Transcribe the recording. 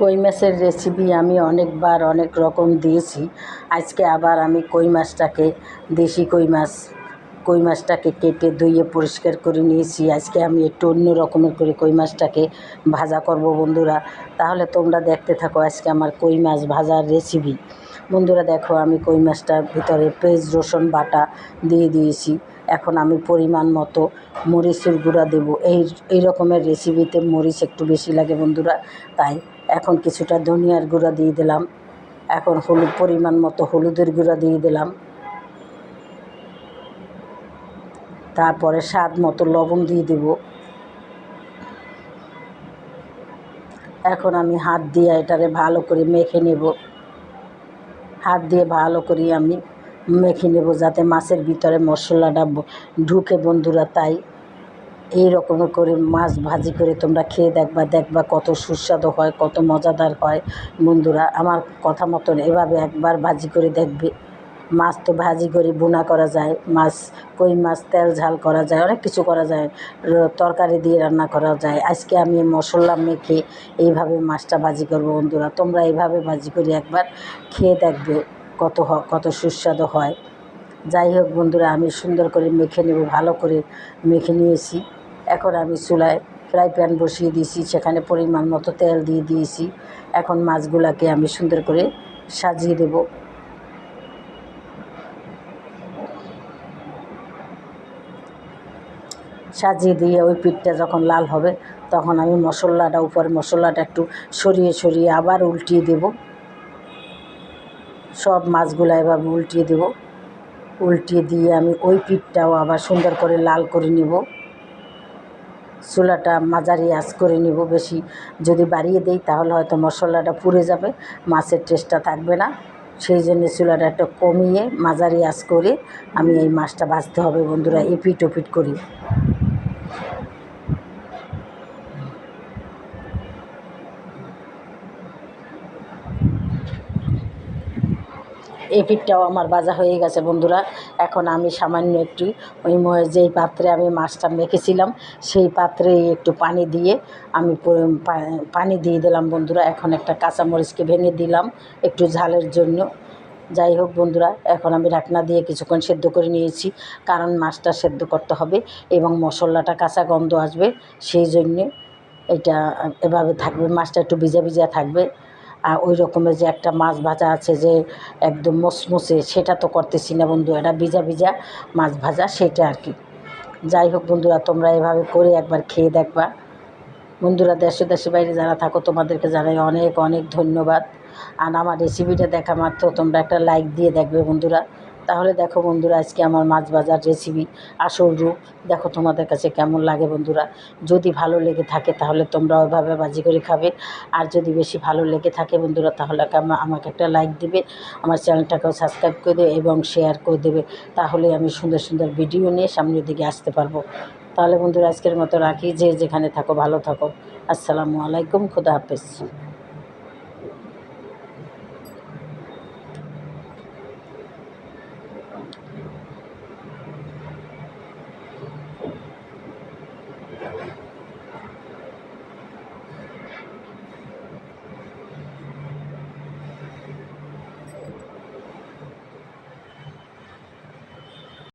কই মাছের রেসিপি আমি অনেকবার অনেক রকম দিয়েছি। আজকে আবার আমি কই মাছটাকে, দেশি কই মাছ, কই মাছটাকে কেটে ধুয়ে পরিষ্কার করে নিয়েছি। আজকে আমি একটু অন্য রকমের করে কই মাছটাকে ভাজা করব বন্ধুরা। তাহলে তোমরা দেখতে থাকো আজকে আমার কই মাছ ভাজার রেসিপি বন্ধুরা দেখো, আমি কই মাছটার ভিতরে পেঁয়াজ, রসুন বাটা দিয়ে দিয়েছি। এখন আমি পরিমাণ মতো মরিচের গুঁড়া দেবো। এই এই রকমের রেসিপিতে মরিচ একটু বেশি লাগে বন্ধুরা, তাই এখন কিছুটা ধনিয়ার গুঁড়া দিয়ে দিলাম। এখন হলুদ, পরিমাণ মতো হলুদের গুঁড়া দিয়ে দিলাম। তারপরে স্বাদ মতো লবণ দিয়ে দেব। এখন আমি হাত দিয়ে এটারে ভালো করে মেখে নেব। হাত দিয়ে ভালো করে আমি। মেখে নেব যাতে মাছের ভিতরে মশলাটা ঢুকে বন্ধুরা, তাই এই রকম করে মাছ ভাজি করে তোমরা খেয়ে দেখবা দেখবা কত সুস্বাদু হয়, কত মজাদার হয়। বন্ধুরা, আমার কথা মতন এভাবে একবার ভাজি করে দেখবে। মাছ তো ভাজি করে, বোনা করা যায়, মাছ, কই মাছ, তেল ঝাল করা যায়, অনেক কিছু করা যায় তরকারি দিয়ে রান্না করা যায়। আজকে আমি মশলা মেখে এইভাবে মাছটা ভাজি করব বন্ধুরা, তোমরা এইভাবে ভাজি করে একবার খেয়ে দেখবে কত কত সুস্বাদু হয়। যাই হোক বন্ধুরা, আমি সুন্দর করে মেখে নেব, ভালো করে মেখে নিয়েছি। এখন আমি চুলায় ফ্রাই প্যান বসিয়ে দিয়েছি, সেখানে পরিমাণ মতো তেল দিয়ে দিয়েছি। এখন মাছগুলাকে আমি সুন্দর করে সাজিয়ে দেব। সাজিয়ে দিয়ে ওই পিঠটা যখন লাল হবে, তখন আমি মশলাটা উপরে মশলাটা একটু সরিয়ে সরিয়ে আবার উল্টিয়ে দেব। সব মাছগুলো এভাবে উল্টিয়ে দেব। উল্টিয়ে দিয়ে আমি ওই পিঠটাও আবার সুন্দর করে লাল করে নেব। চুলাটা মাঝারি আঁচ করে নেব বেশি। যদি বাড়িয়ে দিই, তাহলে হয়তো মশলাটা পুড়ে যাবে, মাছের টেস্টটা থাকবে না। সেই জন্যে চুলাটা একটু কমিয়ে মাঝারি আঁচ করে আমি এই মাছটা ভাজতে হবে বন্ধুরা এপিট ওপিট করি। এই পিঠটাও আমার বাজা হয়ে গেছে, বন্ধুরা। এখন আমি সামান্য একটু ওই যেই পাত্রে আমি মাছটা মেখেছিলাম, সেই পাত্রে একটু পানি দিয়ে আমি পানি দিয়ে দিলাম, বন্ধুরা। এখন একটা কাঁচামরিচকে ভেঙে দিলাম একটু ঝালের জন্য। যাই হোক, বন্ধুরা, এখন আমি ঢাকনা দিয়ে কিছুক্ষণ সেদ্ধ করে নিয়েছি, কারণ মাছটা সেদ্ধ করতে হবে এবং মশলাটা কাঁচা গন্ধ আসবে, সেই জন্যে এটা এভাবে থাকবে, মাছটা একটু ভিজা ভিজা থাকবে। ওই রকমের যে একটা মাছ ভাজা আছে যে একদম মচমচে, সেটা তো করতেছি না বন্ধু, এটা ভিজা ভিজা মাছ ভাজা সেটা আর কি। যাই হোক বন্ধুরা, তোমরা এভাবে করে একবার খেয়ে দেখবা। বন্ধুরা, দেশে দেশে বাইরে যারা থাকো, তোমাদেরকে জানাই অনেক অনেক ধন্যবাদ। আর আমার রেসিপিটা দেখা মাত্র, তোমরা একটা লাইক দিয়ে দেখবে বন্ধুরা। তাহলে দেখো বন্ধুরা, আজকে আমার মাছ ভাজার রেসিপি আসল রূপ। দেখো তোমাদের কাছে কেমন লাগে বন্ধুরা? যদি ভালো লেগে থাকে তাহলে তোমরা ওইভাবে বাজি করে খাবে। আর যদি বেশি ভালো লেগে থাকে বন্ধুরা, তাহলে আমাকে একটা লাইক দেবে, আমার চ্যানেলটাকেও সাবস্ক্রাইব করে দেবে এবং শেয়ার করে দেবে। তাহলে আমি সুন্দর সুন্দর ভিডিও নিয়ে সামনের দিকে আসতে পারব। তাহলে বন্ধুরা, আজকের মতো রাখি। যে যেখানে থাকো, ভালো থাকো। আসসালামু আলাইকুম। খুদা হাফেজ।